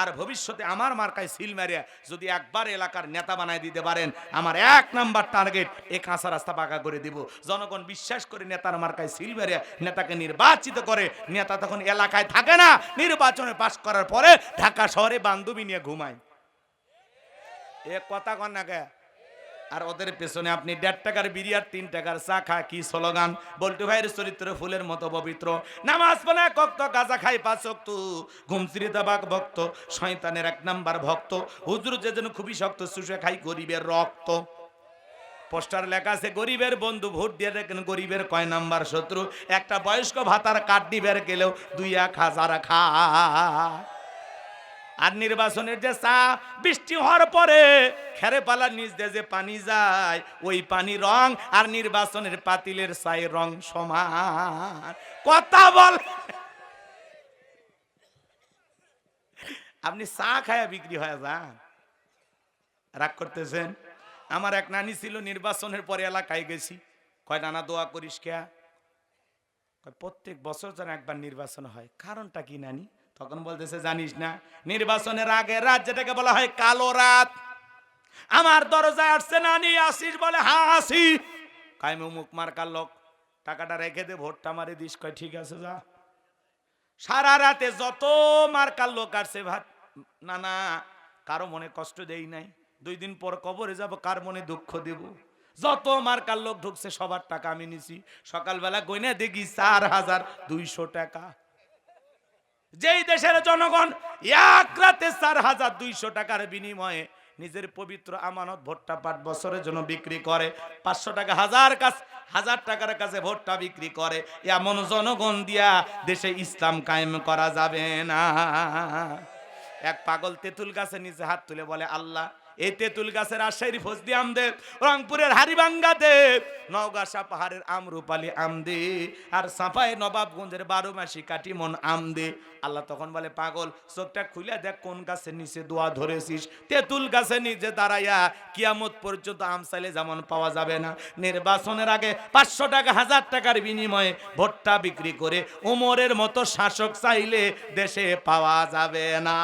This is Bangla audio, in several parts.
আর ভবিষ্যতে আমার মার্কায় সিল মারিয়া যদি একবার এলাকার নেতা বানায় দিতে পারেন, আমার এক নাম্বার টার্গেট এ কাঁচা রাস্তা পাকা করে দিব। জনগণ বিশ্বাস করে নেতার মার্কায় সিল মারিয়া নেতাকে নির্বাচিত করে, নেতা তখন এলাকায় থাকে না, নির্বাচনে পাশ করার পরে ঢাকা শহরে বান্ধবী নিয়ে ঘুমায়। এ কথা কন না আর ওদের পেছনে আপনি দেড় টাকার বিড়ি আর তিন টাকার চা খা কি স্লোগান? বল্টু ভাইয়ের চরিত্র ফুলের মতো পবিত্র। নামাজ পড়ে, কক্ত গাজা খাই পাচক তু ঘুমসিরি দাবাক ভক্ত, শয়তানের এক নাম্বার ভক্ত। হুজুর যে যেন খুবই শক্ত, শুষে খাই গরিবের রক্ত। পোস্টার লেখা আছে, গরিবের বন্ধু, ভোট দিয়ে দেখেন গরিবের কয় নাম্বার শত্রু। একটা বয়স্ক ভাতার কাঠ দিবের গেলেও দুই এক হাজার খা আর নির্বাচনের যে চা বৃষ্টি হওয়ার পরে খেরে পালার নিচ দিয়ে যে পানি যায়, ওই পানি রং আর নির্বাচনের পাতিলের চাই রং সমান। কথা বল। আপনি চা খায়া বিক্রি হয়ে যান। রাগ করতেছেন? আমার এক নানি ছিল, নির্বাচনের পরে এলাকায় গেছি। কয়, নানা, দোয়া করিস কে? প্রত্যেক বছর যেন একবার নির্বাচন হয়। কারণটা কি নানি? তখন বলতেছে, জানিস না, নির্বাচনের আগে রাত যেটাকে বলা হয় কালো রাত, আমার দরজায় আসছে নানি আসিস বলে হ্যাঁ আসি। কাইমে মুখ মার্কার লোক, টাকাটা রেখে দে, ভোটটা মারে দিস। কয়, ঠিক আছে, যা। সারা রাতে যত মার্কার লোক আসছে, ভাত, না না, কারও মনে কষ্ট দেই নাই। দুই দিন পর কবরে যাব, কার মনে দুঃখ দেব? যত মার্কার লোক ঢুকছে, সবার টাকা আমি নিছি। সকালবেলা গইনা দেখি, চার হাজার দুইশো টাকা। যেই দেশের জনগণ এক রাতে চার হাজার দুইশো টাকার বিনিময়ে নিজের পবিত্র আমানত ভোটটা পাঁচ বছরের জন্য বিক্রি করে। পাঁচশো টাকা হাজার কাছ হাজার টাকার কাছে ভোটটা বিক্রি করে। এমন জনগণ দিয়া দেশে ইসলাম কায়েম করা যাবে না। এক পাগল তেঁতুল গাছে নিজে হাত তুলে বলে, আল্লাহ এই তেঁতুল গাছের আশাইর ফজদি আমদেব রংপুরের হারিবাঙ্গা দেব নওগাসা পাহাড়ের আমরুপালি আম দে, আর সাফাই নবাবগঞ্জের বারো মাসি কাটিমন আম দে। আল্লাহ তখন বলে, পাগল, চোখটা খুলে দেখ কোন গাছের নিচে দোয়া ধরেছিস। তেঁতুল গাছের নিচে দাঁড়াইয়া কিয়ামত পর্যন্ত আম চাইলে যেমন পাওয়া যাবে না। নির্বাচনের আগে পাঁচশো টাকা, হাজার টাকার বিনিময়ে ভোটটা বিক্রি করে উমরের মতো শাসক চাইলে দেশে পাওয়া যাবে না।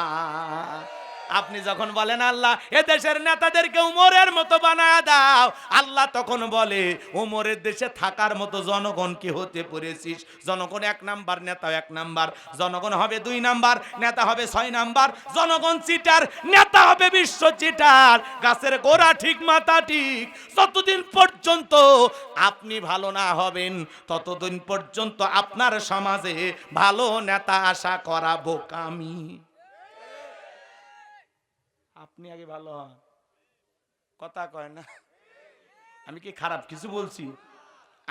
আপনি যখন বলেন আল্লাহ, এ দেশের নেতাদেরকে উমরের মতো বানায় দাও, আল্লাহ তখন বলে, উমরের দেশে থাকার মতো জনগণ কি হতে পড়েছিস জনগণ এক নাম্বার নেতা এক নাম্বার। জনগণ হবে দুই নাম্বার, নেতা হবে ছয় নাম্বার। জনগণ চিটার, নেতা হবে বিশ্ব চিটার। গাছের গোড়া ঠিক, মাথা ঠিক। যতদিন পর্যন্ত আপনি ভালো না হবেন, ততদিন পর্যন্ত আপনার সমাজে ভালো নেতা আশা করা বোকামি আপনি আগে ভালো হন। কথা কয় না। আমি কি খারাপ? কিছু বলছি?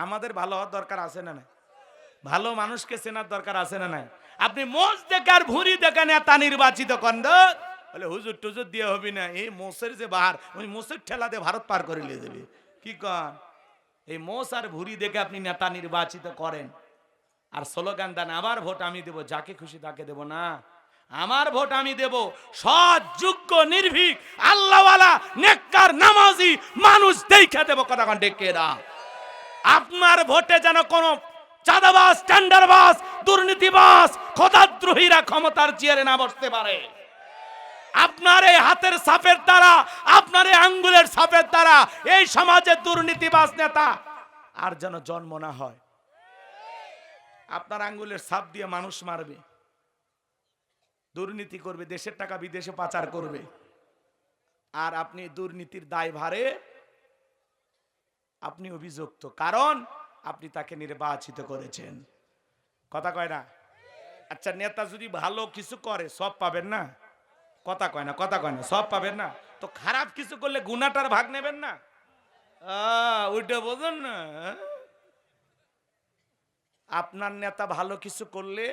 আমাদের ভালো হওয়ার দরকার আছে না নাই? ভালো মানুষকে চেনার দরকার আছে না নাই? আপনি মোষ দেখার ভুঁড়ি দেখা নেতা নির্বাচিত কন্দ বলে, হুজুর টুজুর দিয়ে হবি না। এই মোষের যে বাহার, ওই মোষের ঠেলা দিয়ে ভারত পার করে নিয়ে দেবে কি কন? এই মোষ আর ভুঁড়ি দেখে আপনি নেতা নির্বাচিত করেন। আর স্লোগান দেন আবার ভোট আমি দেব, যাকে খুশি তাকে দেব না। আমার ভোট আমি দেব। সৎ, যোগ্য, নির্ভীক, আল্লাহওয়ালা, নেককার, নামাজি মানুষ দেখে দেব কতক্ষণ ডেকে না আপনার ভোটে যেন কোনো চাঁদাবাস টেন্ডারবাস দুর্নীতিবাস খোদাদ্রোহীরা ক্ষমতার চেয়ারে না বসতে পারে। আপনার এই হাতের সাপের দ্বারা, আপনার এই আঙ্গুলের সাপের দ্বারা এই সমাজে দুর্নীতিবাস নেতা আর যেন জন্ম না হয়। আপনার আঙ্গুলের সাপ দিয়ে মানুষ মারবে। দুর্নীতি করবে, দেশের টাকা বিদেশে পাচার করবে। আর আপনি দুর্নীতির দায় ভারে আপনি অভিযুক্ত, কারণ আপনি তাকে নির্বাচিত করেছেন। কথা কয় না? আচ্ছা নেতা যদি ভালো কিছু করে, সব পাবেন না? কথা কয় না, কথা কয় না, সব পাবেন না? তো খারাপ কিছু করলে গুণাটার ভাগ নেবেন না? ওইটা বোঝেন না আপনার নেতা ভালো কিছু করলে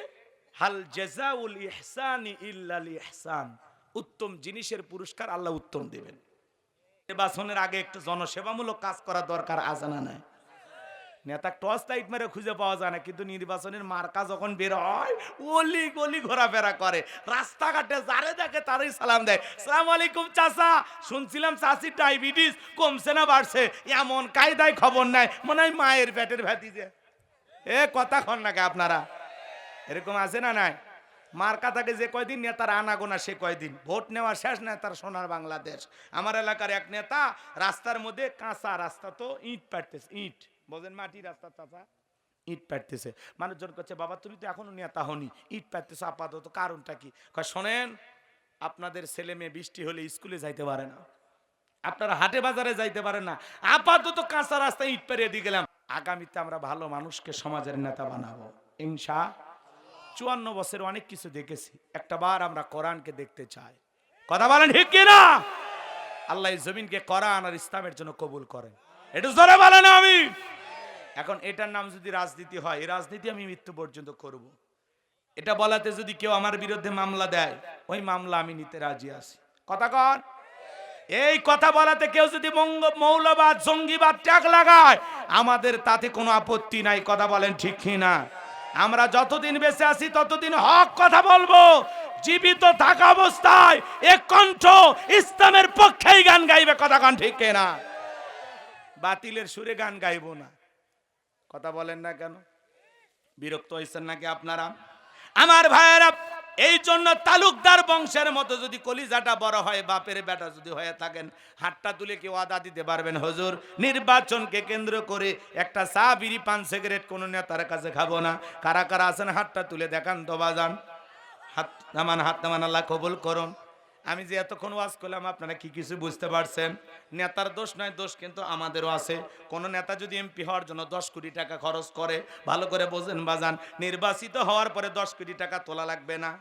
হাল জেজাউল ইহসানি ইল্লাল ইহসান উত্তম জিনিসের পুরস্কার আল্লাহ উত্তম দেবেন। নির্বাচনের আগে একটু জনসেবামূলক কাজ করা দরকার আছে না নাই। নেতা টস টাইট মেরে খুঁজে পাওয়া যায় না, কিন্তু নির্বাচনের মার্কা যখন বের হয়, অলি গলি ঘোরাফেরা করে। রাস্তাঘাটে যারে দেখে তারই সালাম দেয়। সালাম আলাইকুম চাচা, শুনছিলাম চাষির ডায়াবেটিস, কমছে না বাড়ছে। এমন কায়দায় খবর নাই, মনে হয় মায়ের পেটের ভ্যাতি যে। এ কথা কন নাকি আপনারা? এরকম আছে না নাই? মার্কা থাকে যে কয়দিন নেতার আনাগোনা সে কয়দিন? ভোট নেওয়া শেষ নেতার সোনার বাংলাদেশ। আমার এলাকার এক নেতা রাস্তার মধ্যে কাঁচা রাস্তা তো ইট পাড়তেছে, ইট। বোঝেন মাটি রাস্তা চাচা? ইট পাড়তেছে। মানুষজন করছে, বাবা, তুমি তো এখনও নেতা হনি ইট পাড়তেছো আপাতত, কারণটা কি? শোনেন, আপনাদের ছেলে মেয়ে বৃষ্টি হলে স্কুলে যাইতে পারে না। আপনারা হাটে বাজারে যাইতে পারেন না। আপাতত কাঁচা রাস্তায় ইট পেরিয়ে দিয়ে গেলাম। আগামীতে আমরা ভালো মানুষকে সমাজের নেতা বানাবো। ইনশা চুয়ান্ন বছর অনেক কিছু দেখেছি। একটা বার আমরা কোরআনকে দেখতে চাই। কথা বলেন ঠিক কিনা আল্লাহ জমিনকে কোরআন আর ইসলামের জন্য কবুল করেন। একটু জোরে বলেন আমি এখন এটার নাম যদি রাজনীতি হয়, এই রাজনীতি আমি মৃত্যু পর্যন্ত করব। এটা বলাতে যদি কেউ আমার বিরুদ্ধে মামলা দেয়, ওই মামলা আমি নিতে রাজি আছি। কথা কর এই কথা বলাতে কেউ যদি মৌলবাদ, জঙ্গিবাদ, ট্যাগ লাগায়, আমাদের তাতে কোনো আপত্তি নাই। কথা বলেন ঠিক না? আমরা যতদিন বেঁচে আছি, ততদিন হক কথা বলব। জীবিত থাকা অবস্থায় এক কণ্ঠ ইসলামের পক্ষেই গান গাইবে, কথা গান ঠিক না বাতিলের সুরে গান গাইব না। কথা বলেন না কেন? বিরক্ত হয়েছেন নাকি আপনারা? আমার ভাইয়েরা এই জন্য তালুকদার বংশের মতো যদি কলিজাটা বড় হয়, বাপের বেটা যদি হয়ে থাকেন, হাতটা তুলে কেউ আদা দিতে পারবেন? হজুর, নির্বাচনকে কেন্দ্র করে একটা চা, বিড়ি, পান, সিগারেট কোনো নেতার কাছে খাব না। কারা কারা আছেন? হাতটা তুলে দেখান তো বাজান। হাত নামান হাত নামান আল্লাহ কবুল করুন। আমি যে এতক্ষণ ওয়াজ করলাম, আপনারা কি কিছু বুঝতে পারছেন? নেতার দোষ নয়, দোষ কিন্তু আমাদেরও আছে। কোন নেতা যদি এমপি হওয়ার জন্য দশ কোটি টাকা খরচ করে, ভালো করে বোঝেন বাজান নির্বাচিত হওয়ার পরে দশ কোটি টাকা তোলা লাগবে না।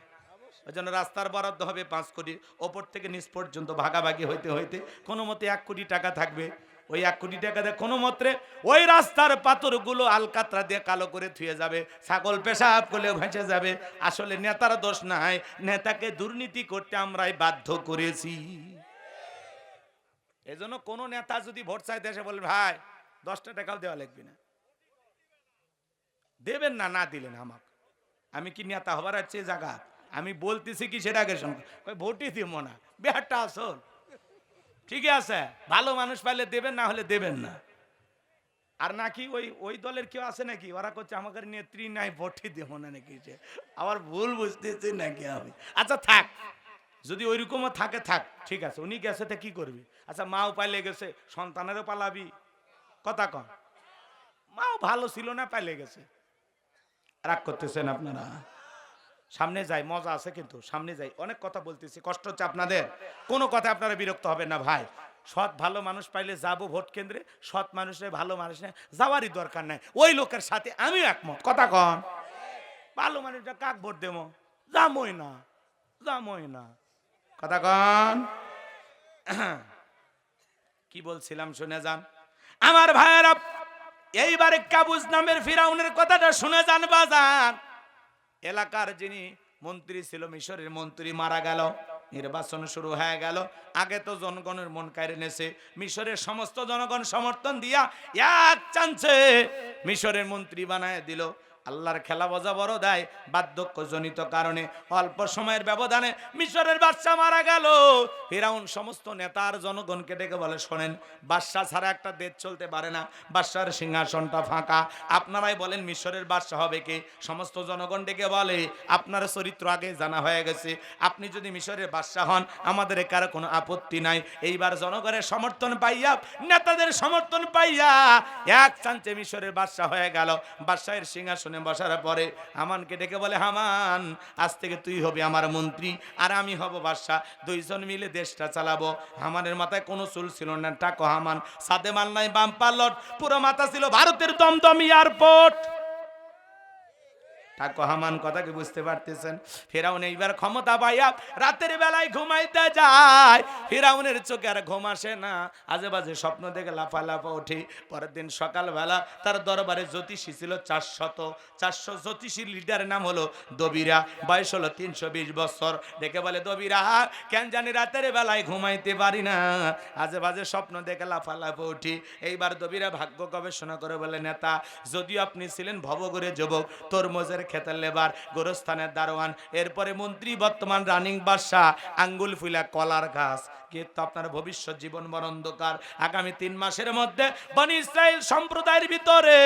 ওই জন্য রাস্তার বরাদ্দ হবে পাঁচ কোটি, ওপর থেকে নিচ পর্যন্ত ভাগাভাগি হইতে হইতে কোনো মতে এক কোটি টাকা থাকবে। ওই এক কোটি টাকা দিয়ে কোনো মতে ওই রাস্তার পাথরগুলো আলকাতরা দিয়ে কালো করে থুয়ে যাবে, ছাগল পেশাব করলে ভেসে যাবে। আসলে নেতার দোষ নাই, নেতাকে দুর্নীতি করতে আমরাই বাধ্য করেছি। এজন্য কোনো নেতা যদি ভোট চাইতে এসে বলে, ভাই, দশটা টাকাও দেওয়া লাগবে না। দেবেন না না দিলেন আমাকে। আমি কি নেতা হবার আছে জায়গা আমি বলতেছি কি সেটাকে সঙ্গে ভোটই দিব না। বিহারটা আসল। ঠিকই আছে। ভালো মানুষ পাইলে দেবেন, না হলে দেবেন না। আর নাকি ওই ওই দলের কেউ আছে নাকি? ওরা করছে আমাকে নেত্রী নাই, ভোটই দেব না নাকি আবার ভুল বুঝতেছি নাকি আমি। আচ্ছা থাক। যদি ওইরকমও থাকে, থাক। ঠিক আছে, উনি গেছে তা কি করবি? আচ্ছা মাও পাইলে গেছে, সন্তানেরও পালাবি। কথা কন। মাও ভালো ছিল না, পাইলে গেছে। রাগ করতেছেন আপনারা? সামনে যাই মজা আছে কিন্তু সামনে যাই অনেক কথা বলতেছি, কষ্ট হচ্ছে আপনাদের। কোনো কথা আপনারা বিরক্ত হবেন না ভাই। সৎ ভালো মানুষ পাইলে যাব ভোট কেন্দ্রে, সৎ মানুষের ভালো মানুষ যাওয়ারই দরকার নাই। ওই লোকের সাথে আমি একমত। কথা কন। ভালো মানুষটা কাক ভোট দেব? যামই না যামই না। কথা কন। কি বলছিলাম শুনে যান। আমার ভাইয়েরা, এইবারে কাবুজ নামের ফিরাউনের কথাটা শুনে যান বাজান। এলাকার যিনি মন্ত্রী ছিল, মিশরের মন্ত্রী মারা গেল, নির্বাচন শুরু হয়ে গেল। আগে তো জনগণের মন কাড়ে নেছে মিশরের সমস্ত জনগণ সমর্থন দিয়া এক চান্সে মিশরের মন্ত্রী বানায় দিল। আল্লাহর খেলা বোঝা বড় দেয় বার্ধক্য জনিত কারণে। অল্প সময়ের ব্যবধানে মিশরের বাদশা মারা গেল। ফেরাউন সমস্ত নেতার জনগণকে ডেকে বলে, শোনেন বাদশা ছাড়া একটা দেশ চলতে পারে না। বাদশার সিংহাসনটা ফাঁকা। আপনারাই বলেন, মিশরের বাদশা হবে কে? সমস্ত জনগণ ডেকে বলে, আপনার চরিত্র আগে জানা হয়ে গেছে। আপনি যদি মিশরের বাদশা হন, আমাদের কারও কোনো আপত্তি নাই। এইবার জনগণের সমর্থন পাইয়া, নেতাদের সমর্থন পাইয়া, এক চাঞ্চে মিশরের বাদশা হয়ে গেল। বাদশাহের সিংহাসনে বসার পরে হামানকে ডেকে বলে, হামান, আজ থেকে তুই হবি আমার মন্ত্রী আর আমি হব বাদশাহ। দুইজন মিলে দেশটা চালাবো। হামানের মাথায় কোনো চুল ছিল না। টাকো হামান সাদে মাল নাই বাম পাল্লট পুরো মাথা ছিল ভারতের দমদম এয়ারপোর্ট। ঠাকুর হামান কথা কি বুঝতে পারতেছেন? ফেরাউন এইবার ক্ষমতা পাইয়া রাতের বেলায় ঘুমাইতে যায়। ফেরাউনের চোখে আর ঘুম আসে না। আজে বাজে স্বপ্ন দেখে লাফা লাফা ওঠে পরের দিন সকালবেলা তার দরবারে জ্যোতিষী ছিল চারশত। চারশো জ্যোতিষীর লিডারের নাম হলো দবিরা। বয়স হলো তিনশো বিশ বছর। দেখে বলে, দবিরা, কেন জানি রাতের বেলায় ঘুমাইতে পারি না। আজে বাজে স্বপ্ন দেখে লাফা লাফা উঠি। এইবার দবিরা ভাগ্য গবেষণা করে বলে, নেতা, যদিও আপনি ছিলেন ভবগরে যুবক তরমুজের খেতের লেবার, গোরস্থানের দারোয়ান, এরপরে মন্ত্রী, বর্তমান রানিং বাদশাহ, আঙ্গুল ফুলা কলার গাছ কিন্তু আপনার ভবিষ্যৎ জীবন বড় অন্ধকার। আগামী তিন মাসের মধ্যে বনি ইসরায়েল সম্প্রদায়ের ভিতরে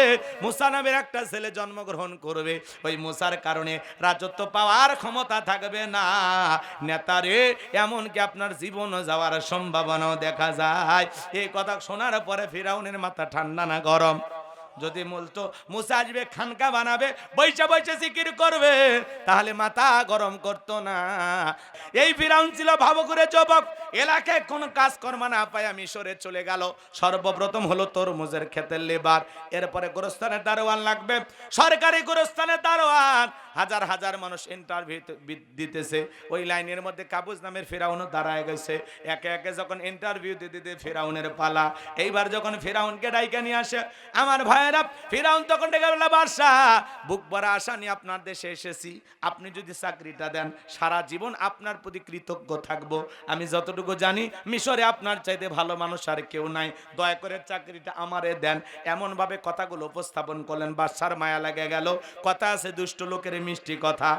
মুসা নামের একটা ছেলে জন্মগ্রহণ করবে। ওই মুসার কারণে রাজত্ব পাওয়ার ক্ষমতা থাকবে না। নেতারে, এমনকি আপনার জীবন যাওয়ার সম্ভাবনাও দেখা যায়। এই কথা শোনার পরে ফিরাউনের মাথা ঠান্ডা না গরম। যদি বলতো মুসা আসবে, খানকা বানাবে, বৈশা বৈশা জিকির করবে, তাহলে মাথা গরম করতো না। এই ফিরাউন ছিল ভাব করে যুবক এলাকায় কোনো কাজ কর্মা না পায়, মিশরে চলে গেল। সর্বপ্রথম হলো তরমুজের ক্ষেতের লেবার। এরপরে গোরস্থানের দারোয়ান লাগবে। সরকারি গোরস্থানের দারোয়ান হাজার হাজার মানুষ ইন্টারভিউ দিতেছে। ওই লাইনের মধ্যে কাবুজ নামের ফেরাউনও দাঁড়ায় গেছে। একে একে যখন ইন্টারভিউ দিতে দিতে ফেরাউনের পালা। এইবার যখন ফেরাউনকে ডাইকে নিয়ে আসে, আমার ভাইয়েরা, ফেরাউন তখন ডেকে বলল বাদশাহ বুক ভরা আশা নিয়ে আপনার দেশে এসেছি। আপনি যদি চাকরিটা দেন, সারা জীবন আপনার প্রতি কৃতজ্ঞ থাকব। আমি যতটুকু জানি, মিশরে আপনার চাইতে ভালো মানুষ আর কেউ নাই। দয়া করে চাকরিটা আমারে দেন। এমনভাবে কথাগুলো উপস্থাপন করলেন। বাদশার মায়া লাগে গেল। কথা আছে, দুষ্ট লোকের মিষ্টি কথা।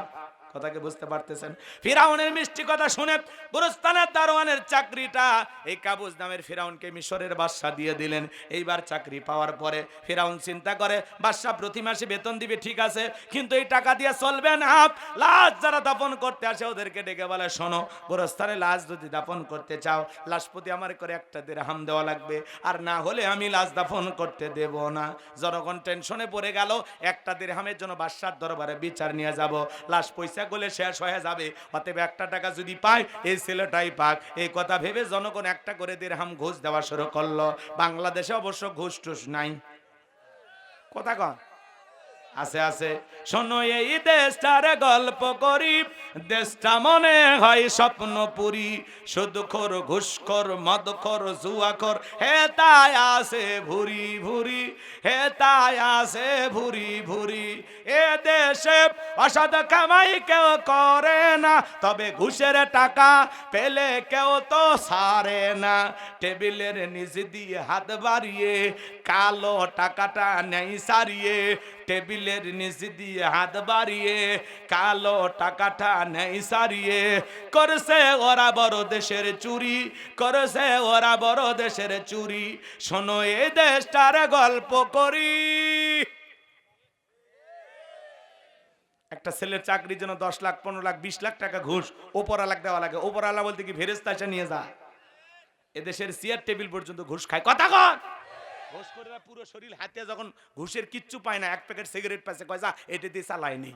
কথাকে বুঝতে পারতেছেন। ফিরাউনের মিষ্টি কথা শুনে গুরুস্তানের দারোয়ানের চাকরিটা এই কাবুজ নামের ফিরাউনকে মিশরের বাদশা দিয়ে দিলেন। এইবার চাকরি পাওয়ার পরে ফিরাউন চিন্তা করে বাদশা প্রতি মাসে বেতন দিবে, ঠিক আছে, কিন্তু এই টাকা দিয়ে চলবে না। লাশ যারা দাপন করতে আসে ওদেরকে ডেকে বলে, শোনো, গোরস্থানে লাশ যদি দাপন করতে চাও, লাশ প্রতি আমার করে একটা হাম দেওয়া লাগবে। আর না হলে আমি লাশ দাফন করতে দেব না। জনগণ টেনশনে পড়ে গেল, একটা দেড়হামের জন্য বাদশার দরবারে বিচার নিয়ে যাব। লাশ পয়সা গলে শেষ হয়ে যাবে। অতএব একটা টাকা যদি পায়, এই ছেলেটাই পাক। এই কথা ভেবে জনগণ একটা করে দেড়হাম ঘুষ দেওয়া শুরু করল। বাংলাদেশে অবশ্য ঘুষ টুস নাই। কথা কন। আছে আছে। শোনো, এই দেশটার গল্প করি। দেশটা মনে হয় স্বপ্ন পুরি শুধু খোর ঘুষখোর, মদখোর, জুয়াখোর। হে তাই আসে ভুরি ভুরি। হে তাই আসে ভুরি ভুরি। এ দেশে অসৎ কামাই কেউ করে না। তবে ঘুষের টাকা পেলে কেউ তো সারে না। টেবিলের নিচ দিয়ে হাত বাড়িয়ে, কালো টাকাটা নেই সারিয়ে। টেবিলের নিচ দিয়ে হাত বাড়িয়ে, কালো টাকাটা নেই সারিয়ে, করছে ওরা বড় দেশের চুরি, করছে ওরা বড় দেশের চুরি, শোনো এই দেশটার গল্প করি। একটা ছেলের চাকরির জন্য দশ লাখ, পনেরো লাখ, বিশ লাখ টাকা ঘুষ ওপরালাক দেওয়া লাগে। ওপরালা বলতে কি ফেরেস্তা নিয়ে যা। এদেশের চেয়ার টেবিল পর্যন্ত ঘুষ খায়। কথা কর ঘুষ করে পুরো শরীর হাতে যখন ঘুষের কিচ্ছু পায় না, এক প্যাকেট সিগারেট পাইছে, কয়, যা, এটা দিয়ে চালায়নি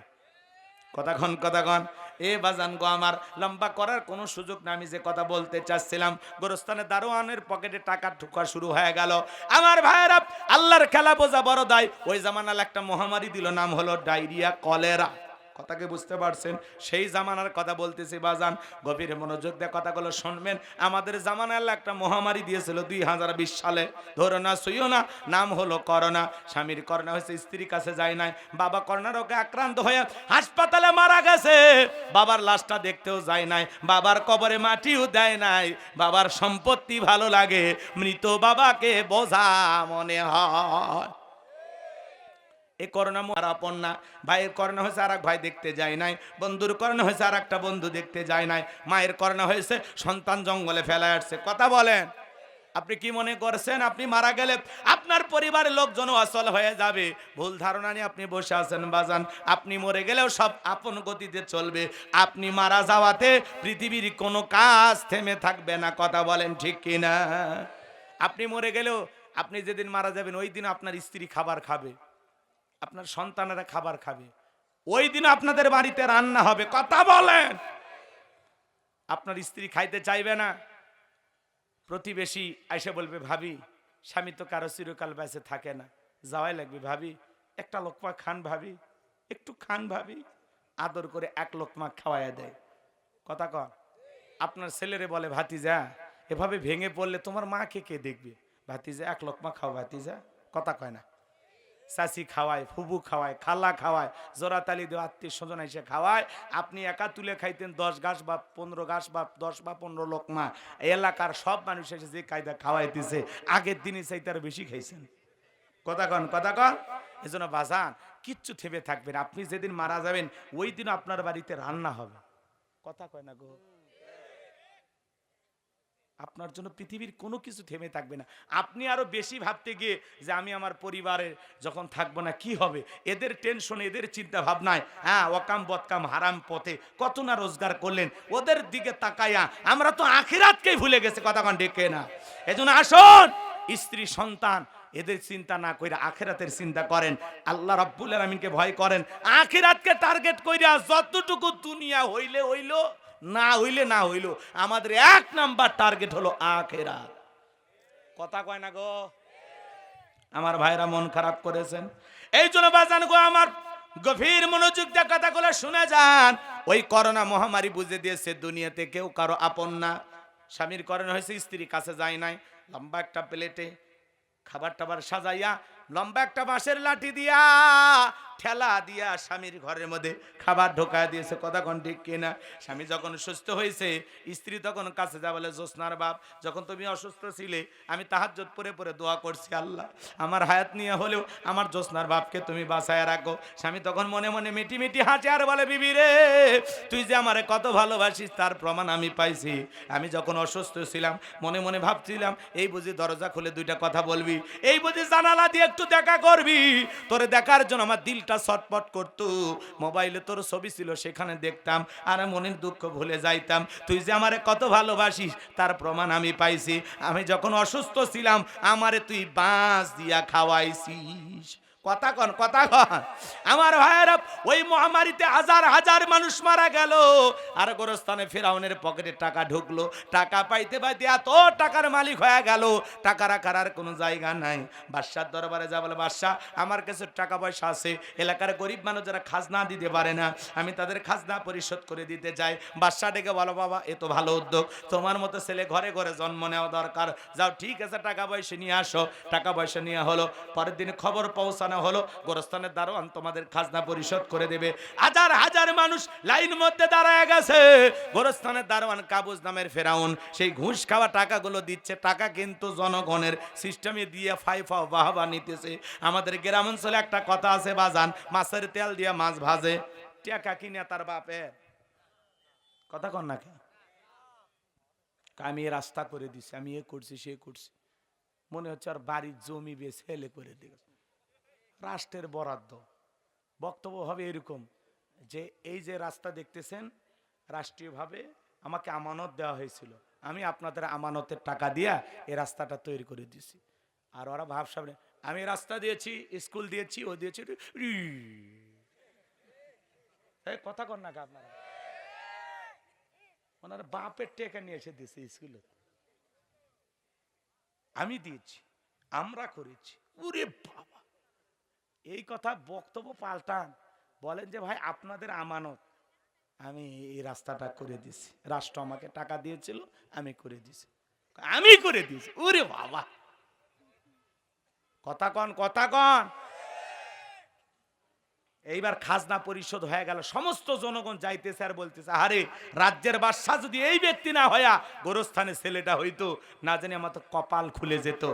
কথাক্ষণ কথাক্ষণ এ বাজান গো আমার, লম্বা করার কোনো সুযোগ না আমি যে কথা বলতে চাচ্ছিলাম, গোরস্থানে দারোয়ানের পকেটে টাকা ঢুকা শুরু হয়ে গেল। আমার ভাইয়েরা, আল্লাহর খেলা বোঝা বড় দায়। ওই জামানাল একটা মহামারী দিল, নাম হলো ডায়রিয়া, কলেরা। কথাকে বুঝতে পারছেন? সেই জামানার কথা বলতেছি, বাজান। গভীর মনোযোগ দিয়ে কথাগুলো শুনবেন। আমাদের জামানার একটা মহামারী দিয়েছিল দুই হাজার বিশ সালে। ধরো না সইও না। নাম হলো করোনা। স্বামীর করোনা হয়েছে, স্ত্রীর কাছে যায় নাই। বাবা করোনা রোগে আক্রান্ত হয়ে হাসপাতালে মারা গেছে। বাবার লাশটা দেখতেও যায় নাই। বাবার কবরে মাটিও দেয় নাই। বাবার সম্পত্তি ভালো লাগে। মৃত বাবাকে বোঝা মনে হয়। এই করোনা আর না। ভাইয়ের করোনা হয়েছে আর ভাই দেখতে যায় নাই। বন্ধুর করোনা হয়েছে আর একটা বন্ধু দেখতে যায় নাই। মায়ের করোনা হয়েছে, সন্তান জঙ্গলে ফেলা আসছে। কথা বলেন। আপনি কি মনে করছেন? আপনি মারা গেলে আপনার পরিবারের লোকজন অচল হয়ে যাবে। ভুল ধারণা নিয়ে আপনি বসে আছেন, বাজান। আপনি মরে গেলেও সব আপন গতিতে চলবে। আপনি মারা যাওয়াতে পৃথিবীর কোনো কাজ থেমে থাকবে না। কথা বলেন ঠিক কিনা? আপনি মরে গেলেও আপনি যেদিন মারা যাবেন, ওই দিন আপনার স্ত্রী খাবার খাবে। আপনার সন্তানেরা খাবার খাবে। ওই দিন আপনাদের বাড়িতে রান্না হবে। কথা বলেন। আপনার স্ত্রী খাইতে চাইবে না। প্রতিবেশী এসে বলবে, ভাবি, স্বামী তো কারও চিরকাল বেঁচে থাকে না। যাওয়াই লাগবে, ভাবি। একটা লোকমা খান, ভাবি। একটু খান, ভাবি। আদর করে এক লোকমা খাওয়াইয়া দেয়। কথা কন। আপনার ছেলেরে বলে, ভাতিজা, এভাবে ভেঙে পড়লে তোমার মাকে কে দেখবে? ভাতিজা, এক লোকমা খাও, ভাতিজা। কথা কয় না। চাচি খাওয়ায়, ফুবু খাওয়ায়, খালা খাওয়ায় জোড়াতালি দেওয়া আত্মীয় স্বজন এসে খাওয়ায়। আপনি একা তুলে খাইতেন দশ গাছ বা পনেরো গাছ বা দশ বা পনেরো লোকমা এলাকার সব মানুষ এসে যে কায়দা খাওয়াইতেছে, আগের দিনই চাইতে আরও বেশি খাইছেন। কথা কন কথা কন। এই জন্য বাজান, কিচ্ছু থেমে থাকবেন আপনি যেদিন মারা যাবেন, ওই দিন আপনার বাড়িতে রান্না হবে। কথা কয় না গো? আপনার জন্য পৃথিবীর কোনো কিছু থেমে থাকবে না। আপনি আরও বেশি ভাবতে গিয়ে যে আমি আমার পরিবারে যখন থাকব না, কি হবে? এদের টেনশনে এদের চিন্তা ভাবনায় হ্যাঁ অকাম বদকাম, হারাম পথে কত না রোজগার করলেন, ওদের দিকে তাকাইয়া আমরা তো আখিরাতকেই ভুলে গেছে, কথা কন ডেকে না এজন্য আসুন, স্ত্রী, সন্তান, এদের চিন্তা না কইরা আখেরাতের চিন্তা করেন। আল্লাহ রাব্বুল আলামিনকে ভয় করেন, আখিরাতকে টার্গেট কইরা যতটুকু দুনিয়া হইলে হইল না হইলে না হইল। আমাদের এক নাম্বার টার্গেট হলো আখেরাত কথা কয় না গো? আমার ভাইরা মন খারাপ করেছেন। এই জন্য বাজান গো, আমার গভীর মনোযোগ দিয়ে কথাগুলো শুনে যান। ওই করোনা মহামারী বুঝে দিয়েছে দুনিয়াতে কেউ, কারও আপন না। স্বামীর করোনা হয়েছে স্ত্রী কাছে যায় নাই। লম্বা একটা প্লেটে খাবার টাবার সাজাইয়া, লম্বা একটা বাঁশের লাঠি দিয়া ঠেলা দিয়া স্বামীর ঘরের মধ্যে খাবার ঢোকায় দিয়েছে। কথা কোন ঠিক কিনা স্বামী যখন সুস্থ হয়েছে, স্ত্রী তখন কাছে যা বলে জোসনার বাপ, যখন তুমি অসুস্থ ছিলে, আমি তাহার তাহাজ্জত পরে পরে দোয়া করছি আল্লাহ। আমার হায়াত নিয়ে হলেও আমার জোসনার বাপকে তুমি বাঁচায় রাখো। স্বামী তখন মনে মনে মিটি মিটি হাঁচে আর বলে, বিবি রে, তুই যে আমারে কত ভালোবাসিস, তার প্রমাণ আমি পাইছি। আমি যখন অসুস্থ ছিলাম, মনে মনে ভাবছিলাম, এই বুঝি দরজা খুলে দুইটা কথা বলবি, এই বুঝি জানালা দিয়ে একটু দেখা করবি। তোরে দেখার জন্য আমার দিলটা ছটপট করত। মোবাইলে তোর ছবি ছিল, সেখানে দেখতাম। আর মনের দুঃখ ভুলে যাইতাম। তুই যে আমারে কত ভালোবাসিস, তার প্রমাণ আমি পাইছি। আমি যখন অসুস্থ ছিলাম, আমারে তুই বাঁশ দিয়া খাওয়াইছিস। কথা কন কথা কন। আমার ভাইয়েরা ওই মহামারীতে হাজার হাজার মানুষ মারা গেল। আর গোরস্থানে ফেরাউনের পকেটে টাকা ঢুকলো। টাকা পাইতে পাইতে এত টাকার মালিক হয়ে গেল। টাকা রাখার আর কোনো জায়গা নাই। বাদশার দরবারে যা বলে, বাদশাহ, আমার কাছে টাকা পয়সা আছে। এলাকার গরিব মানুষ যারা খাজনা দিতে পারে না, আমি তাদের খাজনা পরিশোধ করে দিতে চাই। বাদশাহ ডেকে বলো, বাবা, এ তো ভালো উদ্যোগ। তোমার মতো ছেলে ঘরে ঘরে জন্ম নেওয়া দরকার। যাও, ঠিক আছে, টাকা পয়সা নিয়ে আসো। টাকা পয়সা নিয়ে হলো। পরের দিন খবর পৌঁছানো হলো। গোরস্থানের দারোয়ান তোমাদের খাজনা পরিশোধ করে দেবে। হাজার হাজার মানুষ লাইন মধ্যে দাঁড়ায় গেছে। গোরস্থানের দারোয়ান কাবুজ নামের ফেরাউন, সেই ঘুষ খাওয়া টাকাগুলো দিচ্ছে। টাকা কিন্তু জনগণের সিস্টেমে দিয়ে ফাইফা বাহবা নিতেছে। আমাদের গ্রাম অঞ্চলে একটা কথা আছে, বাজান, মাছের তেল দিয়ে মাছ ভাজে। টাকা কিনে তার বাপে? কথা কন না আমি রাস্তা করে দিছি, আমি এ করছি, সে করছি। মনে হচ্ছে আর বাড়ির জমি বেছে হেলে করে দিল রাষ্ট্রের বরাদ্দ। বক্তব্য হবে এরকম যে, এই যে রাস্তা দেখতেছেন, রাষ্ট্রীয়ভাবে আমাকে আমানত দেওয়া হয়েছিল। আমি আপনাদের আমানতের টাকা দিয়া এই রাস্তাটা তৈরি করে দিয়েছি। আর ওরা ভাবসাব আমি রাস্তা দিয়েছি, স্কুল দিয়েছি, ও দিয়েছি কথা কর না আপনারা। ওনার বাপের টেকা নিয়ে এসে দিয়েছে স্কুলে। আমি দিয়েছি, আমরা করেছি। ওরে বাবা। এই কথা বক্তব্য পাল্টান। বলেন যে, ভাই, আপনাদের আমানত আমি এই রাস্তাটা করে দিছি রাষ্ট্র আমাকে টাকা দিয়েছিল, আমি করে দিছি আমি করে দিয়েছি। ওরে বাবা। কথা কন কথা কন। এইবার খাজনা পরিশোধ হয়ে গেল। সমস্ত জনগণ যাইতেছে আর বলতেছে আরে রাজ্যের বাদশাহ যদি এই ব্যক্তি না হইয়া গোরস্থানে ছেলেটা হইতো, না জানি আমার তো কপাল খুলে যেত।